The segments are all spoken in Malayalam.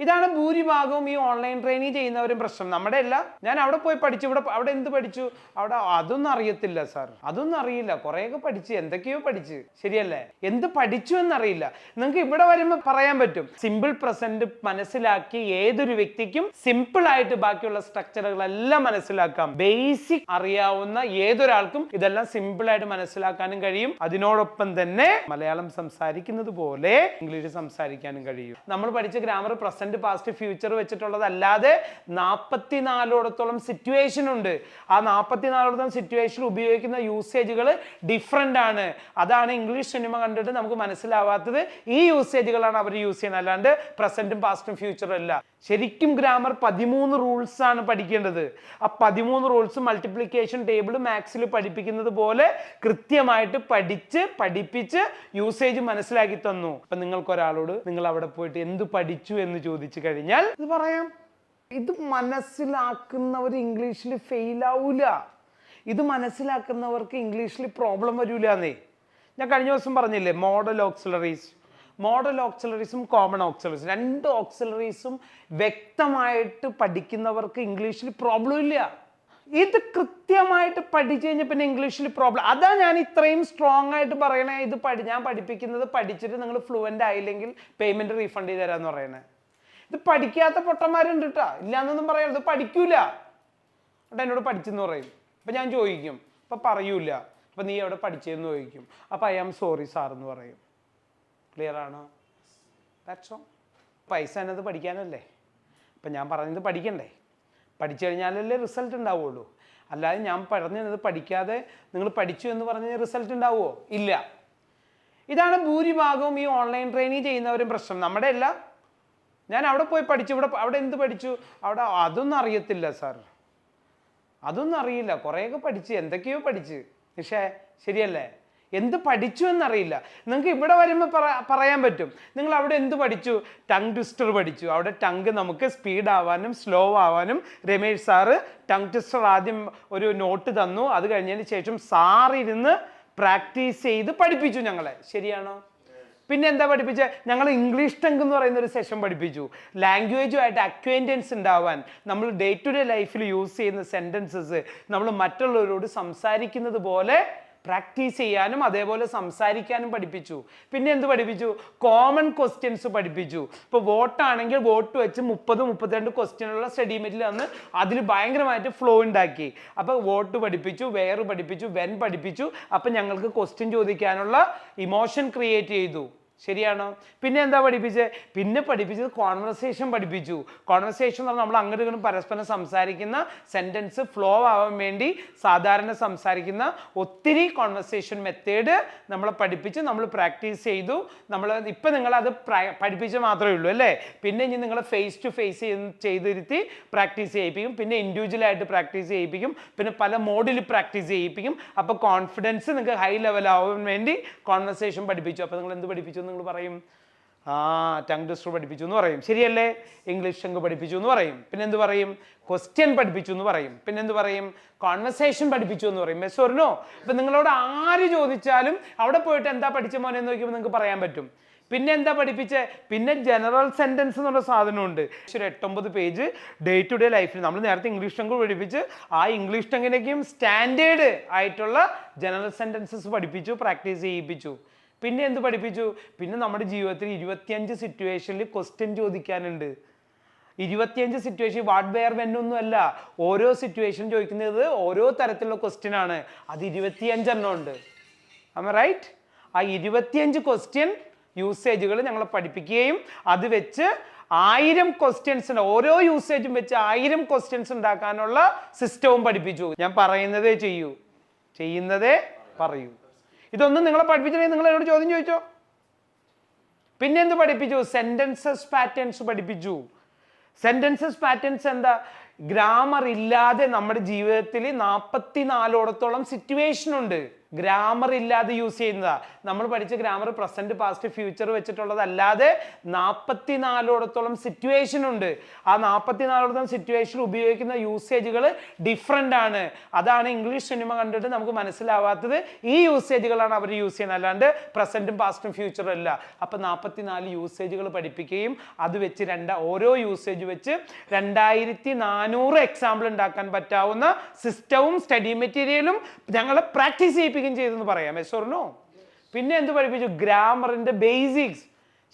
ഇതാണ് ഭൂരിഭാഗവും ഈ ഓൺലൈൻ ട്രെയിനിങ് ചെയ്യുന്നവരും പ്രശ്നം. നമ്മുടെ അല്ല ഞാൻ അവിടെ പോയി പഠിച്ചു ഇവിടെ അവിടെ എന്ത് പഠിച്ചു? അവിടെ അതൊന്നും അറിയത്തില്ല സാർ അതൊന്നും അറിയില്ല. കുറേയൊക്കെ പഠിച്ചു എന്തൊക്കെയോ പഠിച്ചു. ശരിയല്ലേ? എന്ത് പഠിച്ചു എന്നറിയില്ല. നിങ്ങൾക്ക് ഇവിടെ വരുമ്പോൾ പറയാൻ പറ്റും. സിമ്പിൾ പ്രസന്റ് മനസ്സിലാക്കി ഏതൊരു വ്യക്തിക്കും സിമ്പിൾ ആയിട്ട് ബാക്കിയുള്ള സ്ട്രക്ചറുകളെല്ലാം മനസ്സിലാക്കാം. ബേസിക് അറിയാവുന്ന ഏതൊരാൾക്കും ഇതെല്ലാം സിമ്പിൾ ആയിട്ട് മനസ്സിലാക്കാനും കഴിയും. അതിനോടൊപ്പം തന്നെ മലയാളം സംസാരിക്കുന്നത് പോലെ ഇംഗ്ലീഷ് സംസാരിക്കാനും കഴിയും. നമ്മൾ പഠിച്ച ഗ്രാമർ പ്രസന്റ് പാസ്റ്റ് ഫ്യൂച്ചർ വെച്ചിട്ടുള്ളതല്ലാതെ നാൽപ്പത്തിനാലോടത്തോളം സിറ്റുവേഷൻ ഉണ്ട്. ആ നാൽപ്പത്തിനാലോടത്തോളം സിറ്റുവേഷൻ ഉപയോഗിക്കുന്ന യൂസേജുകൾ ഡിഫറെന്റ് ആണ്. അതാണ് ഇംഗ്ലീഷ് സിനിമ കണ്ടിട്ട് നമുക്ക് മനസ്സിലാവാത്തത് ഈ യൂസേജുകളാണ് അവർ യൂസ് ചെയ്യുന്നത്. അല്ലാണ്ട് പ്രസന്റും പാസ്റ്റും ഫ്യൂച്ചറും അല്ല. ശരിക്കും ഗ്രാമർ പതിമൂന്ന് റൂൾസ് ആണ് പഠിക്കേണ്ടത്. ആ പതിമൂന്ന് റൂൾസ് മൾട്ടിപ്ലിക്കേഷൻ ടേബിൾ മാത്സിൽ പഠിപ്പിക്കുന്നത് പോലെ കൃത്യമായിട്ട് പഠിച്ച് പഠിപ്പിച്ച് യൂസേജ് മനസ്സിലാക്കി തന്നു. അപ്പൊ നിങ്ങൾക്ക് ഒരാളോട് നിങ്ങൾ അവിടെ പോയിട്ട് എന്ത് പഠിച്ചു എന്ന് ചോദിച്ചു. കഴിഞ്ഞാൽ ഇത് പറയാം. ഇത് മനസ്സിലാക്കുന്നവർ ഇംഗ്ലീഷിൽ ഫെയിൽ ആവൂല. ഇത് മനസ്സിലാക്കുന്നവർക്ക് ഇംഗ്ലീഷിൽ പ്രോബ്ലം വരൂല എന്നേ. ഞാൻ കഴിഞ്ഞ ദിവസം പറഞ്ഞില്ലേ മോഡൽ ഓക്സിലറീസ് മോഡൽ ഓക്സിലറീസും കോമൺ ഓക്സിലറീസും രണ്ട് ഓക്സിലറീസും വ്യക്തമായിട്ട് പഠിക്കുന്നവർക്ക് ഇംഗ്ലീഷിൽ പ്രോബ്ലം ഇല്ല. ഇത് കൃത്യമായിട്ട് പഠിച്ചു കഴിഞ്ഞാൽ പിന്നെ ഇംഗ്ലീഷിൽ പ്രോബ്ലം അതാ ഞാൻ ഇത്രയും സ്ട്രോങ് ആയിട്ട് പറയണേ. ഇത് പഠി ഞാൻ പഠിപ്പിക്കുന്നത് പഠിച്ചിട്ട് നിങ്ങൾ ഫ്ലുവന്റ് ആയില്ലെങ്കിൽ പേയ്മെന്റ് റീഫണ്ട് ചെയ്ത് തരാമെന്ന് പറയണേ. ഇത് പഠിക്കാത്ത പൊട്ടന്മാരുണ്ട് കേട്ടോ ഇല്ലാന്നൊന്നും പറയാം ഇത് പഠിക്കൂല. എന്നിട്ട് എന്നോട് പഠിച്ചെന്ന് പറയും. അപ്പം ഞാൻ ചോദിക്കും. അപ്പം പറയൂല. അപ്പം നീ എവിടെ പഠിച്ചതെന്ന് ചോദിക്കും. അപ്പം ഐ ആം സോറി സാർ എന്ന് പറയും. ക്ലിയർ ആണോ? ദാറ്റ്സ് പൈസ എന്നത് പഠിക്കാനല്ലേ? അപ്പം ഞാൻ പറഞ്ഞത് പഠിക്കണ്ടേ? പഠിച്ചു കഴിഞ്ഞാലല്ലേ റിസൾട്ട് ഉണ്ടാവുള്ളൂ. അല്ലാതെ ഞാൻ പറഞ്ഞത് പഠിക്കാതെ നിങ്ങൾ പഠിച്ചു എന്ന് പറഞ്ഞ റിസൾട്ട് ഉണ്ടാവുമോ ഇല്ല. ഇതാണ് ഭൂരിഭാഗവും ഈ ഓൺലൈൻ ട്രെയിനിങ് ചെയ്യുന്നവരും പ്രശ്നം. നമ്മുടെ അല്ല ഞാൻ അവിടെ പോയി പഠിച്ചു ഇവിടെ അവിടെ എന്ത് പഠിച്ചു? അവിടെ അതൊന്നും അറിയത്തില്ല സാർ അതൊന്നും അറിയില്ല. കുറേയൊക്കെ പഠിച്ച് എന്തൊക്കെയോ പഠിച്ച്. പക്ഷേ ശരിയല്ലേ? എന്ത് പഠിച്ചു എന്നറിയില്ല. നിങ്ങൾക്ക് ഇവിടെ വരുമ്പോൾ പറയാൻ പറ്റും. നിങ്ങൾ അവിടെ എന്ത് പഠിച്ചു? ടങ് ട്വിസ്റ്റർ പഠിച്ചു. അവിടെ ടങ് നമുക്ക് സ്പീഡ് ആവാനും സ്ലോ ആവാനും രമേഷ് സാറ് ടങ് ട്വിസ്റ്റർ ആദ്യം ഒരു നോട്ട് തന്നു. അത് കഴിഞ്ഞതിന് ശേഷം സാറിരുന്ന് പ്രാക്ടീസ് ചെയ്ത് പഠിപ്പിച്ചു ഞങ്ങളെ. ശരിയാണോ? പിന്നെ എന്താ പഠിപ്പിച്ചത് ഞങ്ങൾ ഇംഗ്ലീഷ് ടങ്ക് എന്ന് പറയുന്ന ഒരു സെഷൻ പഠിപ്പിച്ചു. ലാംഗ്വേജുമായിട്ട് അക്വൈന്റൻസ് ഉണ്ടാവാൻ നമ്മൾ ഡേ ടു ഡേ ലൈഫിൽ യൂസ് ചെയ്യുന്ന സെന്റൻസസ് നമ്മൾ മറ്റുള്ളവരോട് സംസാരിക്കുന്നത് പോലെ പ്രാക്ടീസ് ചെയ്യാനും അതേപോലെ സംസാരിക്കാനും പഠിപ്പിച്ചു. പിന്നെ എന്ത് പഠിപ്പിച്ചു? കോമൺ ക്വസ്റ്റ്യൻസ് പഠിപ്പിച്ചു. ഇപ്പോൾ വോട്ടാണെങ്കിൽ വോട്ട് വെച്ച് മുപ്പത് മുപ്പത്തിരണ്ട് ക്വസ്റ്റ്യനുള്ള സ്റ്റഡി മെറ്റീരിയൽ അന്ന് അതിൽ ഭയങ്കരമായിട്ട് ഫ്ലോ ഉണ്ടാക്കി. അപ്പോൾ വോട്ട് പഠിപ്പിച്ചു വേർ പഠിപ്പിച്ചു വെൻ പഠിപ്പിച്ചു. അപ്പം ഞങ്ങൾക്ക് ക്വസ്റ്റ്യൻ ചോദിക്കാനുള്ള ഇമോഷൻ ക്രിയേറ്റ് ചെയ്തു. ശരിയാണോ? പിന്നെ എന്താ പഠിപ്പിച്ചത് പിന്നെ പഠിപ്പിച്ചത് കോൺവെർസേഷൻ പഠിപ്പിച്ചു. കോൺവെർസേഷൻ എന്ന് പറഞ്ഞാൽ നമ്മൾ അങ്ങോട്ട് പരസ്പരം സംസാരിക്കുന്ന സെന്റൻസ് ഫ്ലോ ആവാൻ വേണ്ടി സാധാരണ സംസാരിക്കുന്ന ഒത്തിരി കോൺവെർസേഷൻ മെത്തേഡ് നമ്മളെ പഠിപ്പിച്ച് നമ്മൾ പ്രാക്ടീസ് ചെയ്തു. നമ്മൾ ഇപ്പം നിങ്ങളത് പഠിപ്പിച്ച് മാത്രമേ ഉള്ളൂ അല്ലേ? പിന്നെ ഇനി നിങ്ങൾ ഫേസ് ടു ഫേസ് ചെയ്തിരുത്തി പ്രാക്ടീസ് ചെയ്യിപ്പിക്കും. പിന്നെ ഇൻഡിവിജ്വൽ ആയിട്ട് പ്രാക്ടീസ് ചെയ്യിപ്പിക്കും. പിന്നെ പല മോഡിൽ പ്രാക്ടീസ് ചെയ്യിപ്പിക്കും. അപ്പോൾ കോൺഫിഡൻസ് നിങ്ങൾക്ക് ഹൈ ലെവൽ ആവാൻ വേണ്ടി കോൺവെർസേഷൻ പഠിപ്പിച്ചു. അപ്പോൾ നിങ്ങൾ എന്ത് പഠിപ്പിച്ചു? നിങ്ങൾ പറയും ആ ടങ് ട്വിസ്റ്റർ പഠിപ്പിച്ചു എന്ന് പറയും. ശരിയല്ലേ? ഇംഗ്ലീഷ് ടങ് പഠിപ്പിച്ചു എന്ന് പറയും. പിന്നെ എന്ത് പറയും? ക്വസ്റ്റ്യൻ പഠിപ്പിച്ചു എന്ന് പറയും. പിന്നെ എന്ത് പറയും? കോൺവെർസേഷൻ പഠിപ്പിച്ചു എന്ന് പറയും. മെസ് പറഞ്ഞോ ഇപ്പം നിങ്ങളോട് ആര് ചോദിച്ചാലും അവിടെ പോയിട്ട് എന്താ പഠിച്ച മോനെ എന്ന് നോക്കിയപ്പോൾ നിങ്ങൾക്ക് പറയാൻ പറ്റും. പിന്നെ എന്താ പഠിപ്പിച്ചേ? പിന്നെ ജനറൽ സെന്റൻസ് എന്നുള്ള സാധനമുണ്ട്. ഒരു എട്ടൊമ്പത് പേജ് ഡേ ടു ഡേ ലൈഫിൽ നമ്മൾ നേരത്തെ ഇംഗ്ലീഷ് ടങ്ക് പഠിപ്പിച്ച് ആ ഇംഗ്ലീഷ് ടങ്ങിനേക്കും സ്റ്റാൻഡേർഡ് ആയിട്ടുള്ള ജനറൽ സെന്റൻസസ് പഠിപ്പിച്ചു പ്രാക്ടീസ് ചെയ്യിപ്പിച്ചു. പിന്നെ എന്ത് പഠിപ്പിച്ചു? പിന്നെ നമ്മുടെ ജീവിതത്തിൽ ഇരുപത്തിയഞ്ച് സിറ്റുവേഷനിൽ ക്വസ്റ്റ്യൻ ചോദിക്കാനുണ്ട്. ഇരുപത്തിയഞ്ച് സിറ്റുവേഷൻ വാട്ട് വെയർ വെന്നൊന്നും അല്ല. ഓരോ സിറ്റുവേഷൻ ചോദിക്കുന്നത് ഓരോ തരത്തിലുള്ള ക്വസ്റ്റ്യൻ ആണ്. അത് ഇരുപത്തിയഞ്ചെണ്ണം ഉണ്ട്. റൈറ്റ് ആ ഇരുപത്തിയഞ്ച് ക്വസ്റ്റ്യൻ യൂസേജുകൾ ഞങ്ങളെ പഠിപ്പിക്കുകയും അത് വെച്ച് ആയിരം ക്വസ്റ്റ്യൻസ് ഓരോ യൂസേജും വെച്ച് ആയിരം ക്വസ്റ്റ്യൻസ് ഉണ്ടാക്കാനുള്ള സിസ്റ്റവും പഠിപ്പിച്ചു. ഞാൻ പറയുന്നതേ ചെയ്യൂ. ചെയ്യുന്നതേ പറയൂ. ഇതൊന്നും നിങ്ങളെ പഠിപ്പിച്ചില്ലെങ്കിൽ നിങ്ങൾ എന്നോട് ചോദ്യം ചോദിച്ചോ? പിന്നെ എന്ത് പഠിപ്പിച്ചു? സെന്റൻസസ് പാറ്റേൺസ് പഠിപ്പിച്ചു. സെന്റൻസസ് പാറ്റേൺസ് എന്താ? ഗ്രാമർ ഇല്ലാതെ നമ്മുടെ ജീവിതത്തിൽ നാൽപ്പത്തി നാലോടത്തോളം സിറ്റുവേഷൻ ഉണ്ട്. ഗ്രാമർ ഇല്ലാതെ യൂസ് ചെയ്യുന്നതാ. നമ്മൾ പഠിച്ച ഗ്രാമർ പ്രസന്റ് പാസ്റ്റ് ഫ്യൂച്ചർ വെച്ചിട്ടുള്ളതല്ലാതെ നാൽപ്പത്തിനാലോടത്തോളം സിറ്റുവേഷൻ ഉണ്ട്. ആ നാൽപ്പത്തിനാലോടത്തോളം സിറ്റുവേഷൻ ഉപയോഗിക്കുന്ന യൂസേജുകൾ ഡിഫറെന്റ് ആണ്. അതാണ് ഇംഗ്ലീഷ് സിനിമ കണ്ടിട്ട് നമുക്ക് മനസ്സിലാവാത്തത് ഈ യൂസേജുകളാണ് അവർ യൂസ് ചെയ്യുന്നത്. അല്ലാണ്ട് പ്രസന്റും പാസ്റ്റും ഫ്യൂച്ചറും അല്ല. അപ്പൊ നാൽപ്പത്തിനാല് യൂസേജുകൾ പഠിപ്പിക്കുകയും അത് വെച്ച് രണ്ട ഓരോ യൂസേജ് വെച്ച് രണ്ടായിരത്തി നാനൂറ് എക്സാമ്പിൾ ഉണ്ടാക്കാൻ പറ്റാവുന്ന സിസ്റ്റവും സ്റ്റഡി മെറ്റീരിയലും ഞങ്ങളെ പ്രാക്ടീസ് ചെയ്യിപ്പിക്കുകയും ചെയ്തെന്ന് പറയാം. എസോറിനോ പിന്നെ എന്ത് പഠിപ്പിച്ചു? ഗ്രാമറിന്റെ ബേസിക്സ്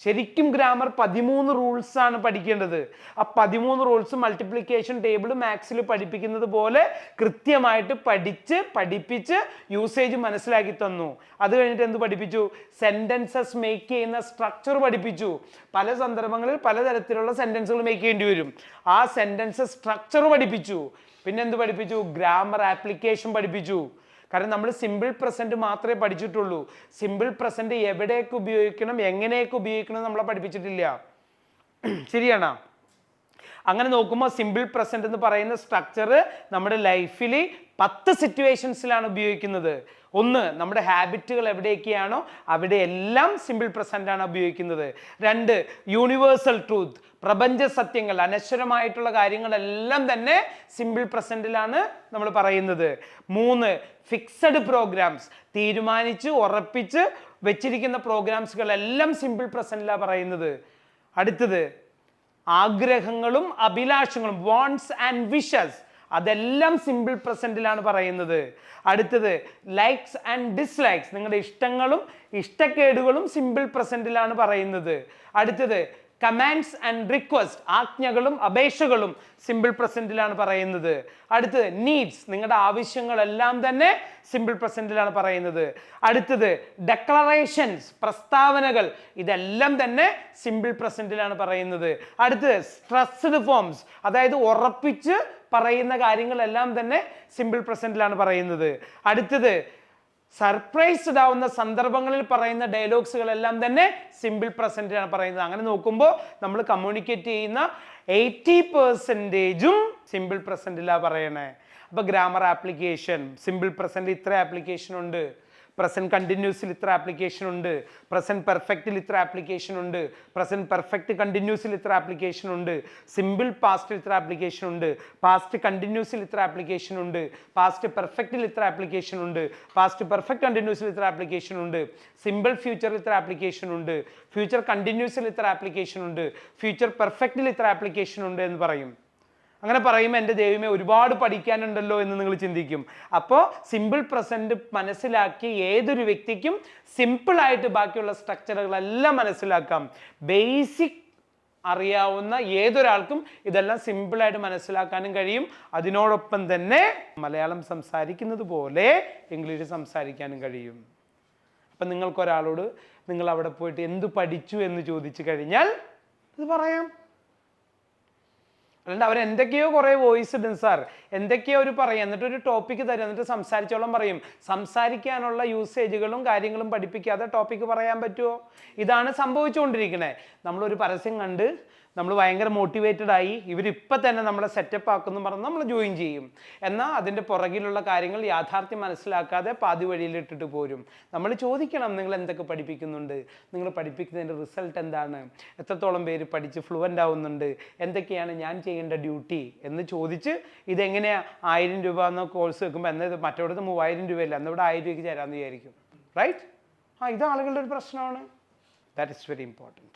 ശരിക്കും ഗ്രാമർ പതിമൂന്ന് റൂൾസ് ആണ് പഠിക്കേണ്ടത്. ആ പതിമൂന്ന് റൂൾസ് മൾട്ടിപ്ലിക്കേഷൻ ടേബിൾ മാത്സിൽ പഠിപ്പിക്കുന്നത് പോലെ കൃത്യമായിട്ട് പഠിച്ച് പഠിപ്പിച്ച് യൂസേജ് മനസ്സിലാക്കി തന്നു. അത് കഴിഞ്ഞിട്ട് എന്ത് പഠിപ്പിച്ചു? സെന്റൻസസ് മേക്ക് ചെയ്യുന്ന സ്ട്രക്ചർ പഠിപ്പിച്ചു. പല സന്ദർഭങ്ങളിൽ പലതരത്തിലുള്ള സെന്റൻസുകൾ മേക്ക് ചെയ്യേണ്ടി വരും. ആ സെന്റൻസ് സ്ട്രക്ചർ പഠിപ്പിച്ചു. പിന്നെ എന്ത് പഠിപ്പിച്ചു? ഗ്രാമർ ആപ്ലിക്കേഷൻ പഠിപ്പിച്ചു. കാരണം നമ്മൾ സിമ്പിൾ പ്രസന്റ് മാത്രമേ പഠിച്ചിട്ടുള്ളൂ. സിമ്പിൾ പ്രസന്റ് എവിടെയൊക്കെ ഉപയോഗിക്കണം എങ്ങനെയൊക്കെ ഉപയോഗിക്കണം നമ്മളെ പഠിപ്പിച്ചിട്ടില്ല. ശരിയാണോ? അങ്ങനെ നോക്കുമ്പോൾ സിമ്പിൾ പ്രസന്റ് എന്ന് പറയുന്ന സ്ട്രക്ചർ നമ്മുടെ ലൈഫിൽ പത്ത് സിറ്റുവേഷൻസിലാണ് ഉപയോഗിക്കുന്നത്. ഒന്ന് നമ്മുടെ ഹാബിറ്റുകൾ എവിടെയൊക്കെയാണോ അവിടെയെല്ലാം സിമ്പിൾ പ്രസന്റ് ആണ് ഉപയോഗിക്കുന്നത്. രണ്ട് യൂണിവേഴ്സൽ ട്രൂത്ത് പ്രപഞ്ച സത്യങ്ങൾ അനശ്വരമായിട്ടുള്ള കാര്യങ്ങളെല്ലാം തന്നെ സിമ്പിൾ പ്രസന്റിലാണ് നമ്മൾ പറയുന്നത്. മൂന്ന് ഫിക്സഡ് പ്രോഗ്രാംസ് തീരുമാനിച്ച് ഉറപ്പിച്ച് വെച്ചിരിക്കുന്ന പ്രോഗ്രാംസുകളെല്ലാം സിമ്പിൾ പ്രസന്റിലാണ് പറയുന്നത്. അടുത്തത് ആഗ്രഹങ്ങളും അഭിലാഷങ്ങളും വോൺസ് ആൻഡ് വിഷസ് അതെല്ലാം സിമ്പിൾ പ്രസന്റിലാണ് പറയുന്നത്. അടുത്തത് ലൈക്സ് ആൻഡ് ഡിസ്ലൈക്സ് നിങ്ങളുടെ ഇഷ്ടങ്ങളും ഇഷ്ടക്കേടുകളും സിമ്പിൾ പ്രസന്റിലാണ് പറയുന്നത്. അടുത്തത് കമാൻഡ്സ് ആൻഡ് റിക്വസ്റ്റ് ആജ്ഞകളും അപേക്ഷകളും സിമ്പിൾ പ്രസന്റിലാണ് പറയുന്നത്. അടുത്തത് നീഡ്സ് നിങ്ങളുടെ ആവശ്യങ്ങളെല്ലാം തന്നെ സിമ്പിൾ പ്രസന്റിലാണ് പറയുന്നത്. അടുത്തത് ഡെക്ലറേഷൻസ് പ്രസ്താവനകൾ ഇതെല്ലാം തന്നെ സിമ്പിൾ പ്രസന്റിലാണ് പറയുന്നത്. അടുത്തത് സ്ട്രെസ്ഡ് ഫോംസ് അതായത് ഉറപ്പിച്ച് പറയുന്ന കാര്യങ്ങളെല്ലാം തന്നെ സിമ്പിൾ പ്രസന്റിലാണ് പറയുന്നത്. അടുത്തത് സർപ്രൈസ്ഡ് ആവുന്ന സന്ദർഭങ്ങളിൽ പറയുന്ന ഡയലോഗ്സുകളെല്ലാം തന്നെ സിമ്പിൾ പ്രസന്റിലാണ് പറയുന്നത്. അങ്ങനെ നോക്കുമ്പോൾ നമ്മൾ കമ്മ്യൂണിക്കേറ്റ് ചെയ്യുന്ന എയ്റ്റി പെർസെന്റേജും സിമ്പിൾ പ്രസന്റിലാണ് പറയണേ. അപ്പോൾ ഗ്രാമർ ആപ്ലിക്കേഷൻ സിമ്പിൾ പ്രസന്റ് ഇത്ര ആപ്ലിക്കേഷൻ ഉണ്ട്. പ്രസന്റ് കണ്ടിന്യൂസിൽ ഇത്ര ആപ്ലിക്കേഷൻ ഉണ്ട് പ്രസന്റ് പെർഫെക്റ്റിൽ ഇത്ര ആപ്ലിക്കേഷൻ ഉണ്ട് പ്രസന്റ് പെർഫെക്റ്റ് കണ്ടിന്യൂസിൽ ഇത്ര ആപ്ലിക്കേഷൻ ഉണ്ട് സിമ്പിൾ പാസ്റ്റിൽ ഇത്ര ആപ്ലിക്കേഷൻ ഉണ്ട് പാസ്റ്റ് കണ്ടിന്യൂസിൽ ഇത്ര ആപ്ലിക്കേഷൻ ഉണ്ട് പാസ്റ്റ് പെർഫെക്റ്റിൽ ഇത്ര ആപ്ലിക്കേഷൻ ഉണ്ട് പാസ്റ്റ് പെർഫെക്റ്റ് കണ്ടിന്യൂസിൽ ഇത്ര ആപ്ലിക്കേഷൻ ഉണ്ട് സിമ്പിൾ ഫ്യൂച്ചറിൽ ഇത്ര ആപ്ലിക്കേഷൻ ഉണ്ട് ഫ്യൂച്ചർ കണ്ടിന്യൂസിൽ ഇത്ര ആപ്ലിക്കേഷൻ ഉണ്ട് ഫ്യൂച്ചർ പെർഫെക്റ്റിൽ ഇത്ര ആപ്ലിക്കേഷൻ ഉണ്ട് എന്ന് പറയും അങ്ങനെ പറയുമ്പോൾ എന്റെ ദൈവമേ ഒരുപാട് പഠിക്കാനുണ്ടല്ലോ എന്ന് നിങ്ങൾ ചിന്തിക്കും. അപ്പോൾ സിമ്പിൾ പ്രസന്റ് മനസ്സിലാക്കി ഏതൊരു വ്യക്തിക്കും സിമ്പിളായിട്ട് ബാക്കിയുള്ള സ്ട്രക്ചറുകളെല്ലാം മനസ്സിലാക്കാം. ബേസിക് അറിയാവുന്ന ഏതൊരാൾക്കും ഇതെല്ലാം സിമ്പിളായിട്ട് മനസ്സിലാക്കാനും കഴിയും. അതിനോടൊപ്പം തന്നെ മലയാളം സംസാരിക്കുന്നത് പോലെ ഇംഗ്ലീഷ് സംസാരിക്കാനും കഴിയും. അപ്പം നിങ്ങൾക്കൊരാളോട് നിങ്ങൾ അവിടെ പോയിട്ട് എന്ത് പഠിച്ചു എന്ന് ചോദിച്ചു കഴിഞ്ഞാൽ ഇത് പറയാം. അല്ലാണ്ട് അവർ എന്തൊക്കെയോ കുറേ വോയിസ് ഇടും സാർ എന്തൊക്കെയോ അവർ പറയും. എന്നിട്ട് ഒരു ടോപ്പിക്ക് തരും. എന്നിട്ട് സംസാരിച്ചോളം പറയും. സംസാരിക്കാനുള്ള യൂസേജുകളും കാര്യങ്ങളും പഠിപ്പിക്കാതെ ടോപ്പിക്ക് പറയാൻ പറ്റുമോ ഇതാണ് സംഭവിച്ചുകൊണ്ടിരിക്കുന്നത് നമ്മളൊരു പരസ്യം കണ്ട് നമ്മൾ ഭയങ്കര മോട്ടിവേറ്റഡ് ആയി ഇവരിപ്പം തന്നെ നമ്മളെ സെറ്റപ്പ് ആക്കുന്നു പറഞ്ഞ് നമ്മൾ ജോയിൻ ചെയ്യും. എന്നാൽ അതിന്റെ പുറകിലുള്ള കാര്യങ്ങൾ യാഥാർത്ഥ്യം മനസ്സിലാക്കാതെ പാതി വഴിയിലിട്ടിട്ട് പോരും. നമ്മൾ ചോദിക്കണം നിങ്ങൾ എന്തൊക്കെ പഠിപ്പിക്കുന്നുണ്ട്? നിങ്ങൾ പഠിപ്പിക്കുന്നതിന്റെ റിസൾട്ട് എന്താണ്? എത്രത്തോളം പേര് പഠിച്ച് ഫ്ലുവന്റ് ആവുന്നുണ്ട്? എന്തൊക്കെയാണ് ഞാൻ ചെയ്യേണ്ട ഡ്യൂട്ടി എന്ന് ചോദിച്ച് ഇതെങ്ങനെയാണ് ആയിരം രൂപ എന്ന കോഴ്സ് വെക്കുമ്പോൾ എന്നത് മറ്റോടത്ത് മൂവായിരം രൂപയില്ല എന്നിവിടെ ആയിരം രൂപയ്ക്ക് തരാമെന്ന് വിചാരിക്കും. റൈറ്റ് ആ ഇത് ആളുകളുടെ ഒരു പ്രശ്നമാണ്. That is very important